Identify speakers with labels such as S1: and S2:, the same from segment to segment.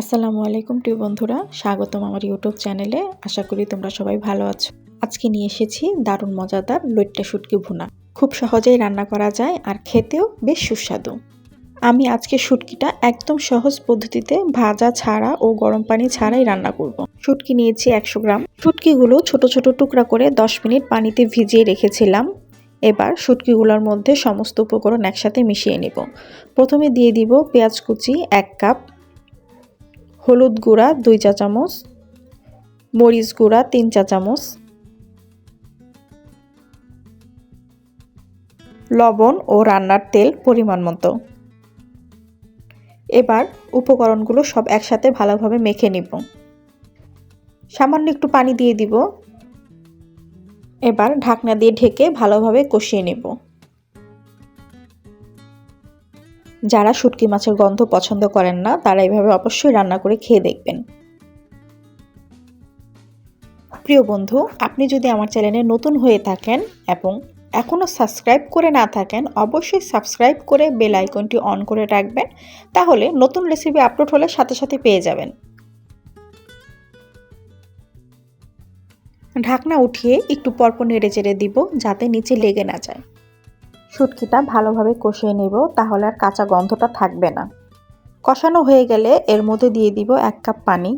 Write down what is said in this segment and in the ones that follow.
S1: আসসালামু আলাইকুম, প্রিয় বন্ধুরা। স্বাগতম আমার ইউটিউব চ্যানেলে। আশা করি তোমরা সবাই ভালো আছো। আজকে নিয়ে এসেছি দারুণ মজাদার লইট্টা শুটকি ভুনা। খুব সহজেই রান্না করা যায় আর খেতেও বেশ সুস্বাদু। আমি আজকে শুটকিটা একদম সহজ পদ্ধতিতে ভাজা ছাড়া ও গরম পানি ছাড়াই রান্না করব। শুটকি নিয়েছি একশো গ্রাম। শুটকিগুলো ছোট ছোট টুকরা করে দশ মিনিট পানিতে ভিজিয়ে রেখেছিলাম। এবার শুটকিগুলোর মধ্যে সমস্ত উপকরণ একসাথে মিশিয়ে নেব। প্রথমে দিয়ে দিব পেঁয়াজ কুচি এক কাপ। হলুদ গুঁড়া দুই চা চামচ, মরিচ গুঁড়া তিন চা চামচ, লবণ ও রান্নার তেল পরিমাণ মতো। এবার উপকরণগুলো সব একসাথে ভালোভাবে মেখে নিব। সামান্য একটু পানি দিয়ে দিব। এবার ঢাকনা দিয়ে ঢেকে ভালোভাবে কষিয়ে নেব। যারা শুটকি মাছের গন্ধ পছন্দ করেন না, তারা এভাবে অবশ্যই রান্না করে খেয়ে দেখবেন। প্রিয় বন্ধু, আপনি যদি আমার চ্যানেলে নতুন হয়ে থাকেন এবং এখনও সাবস্ক্রাইব করে না থাকেন, অবশ্যই সাবস্ক্রাইব করে বেল আইকনটি অন করে রাখবেন, তাহলে নতুন রেসিপি আপলোড হলে সাথে সাথে পেয়ে যাবেন। ঢাকনা উঠিয়ে একটু পরপর নেড়ে চেড়ে দিব, যাতে নিচে লেগে না যায়। শুটকিটা ভালোভাবে কষিয়ে নেব, তাহলে আর কাঁচা গন্ধটা থাকবে না। কষানো হয়ে গেলে এর মধ্যে দিয়ে দিব এক কাপ পানি।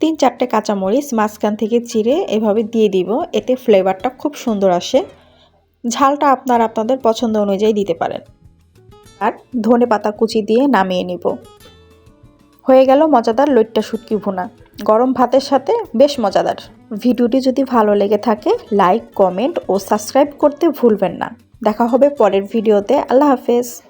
S1: তিন চারটে কাঁচামরিচ মাঝখান থেকে চিড়ে এভাবে দিয়ে দিব, এতে ফ্লেভারটা খুব সুন্দর আসে। ঝালটা আপনার আপনাদের পছন্দ অনুযায়ী দিতে পারেন। আর ধনে পাতা কুচি দিয়ে নামিয়ে নিব। হয়ে গেল মজাদার লইট্টা শুটকি ভুনা। গরম ভাতের সাথে বেশ মজাদার। ভিডিওটি যদি ভালো লেগে থাকে, লাইক, কমেন্ট ও সাবস্ক্রাইব করতে ভুলবেন না। দেখা হবে পরের ভিডিওতে। আল্লাহ হাফেজ।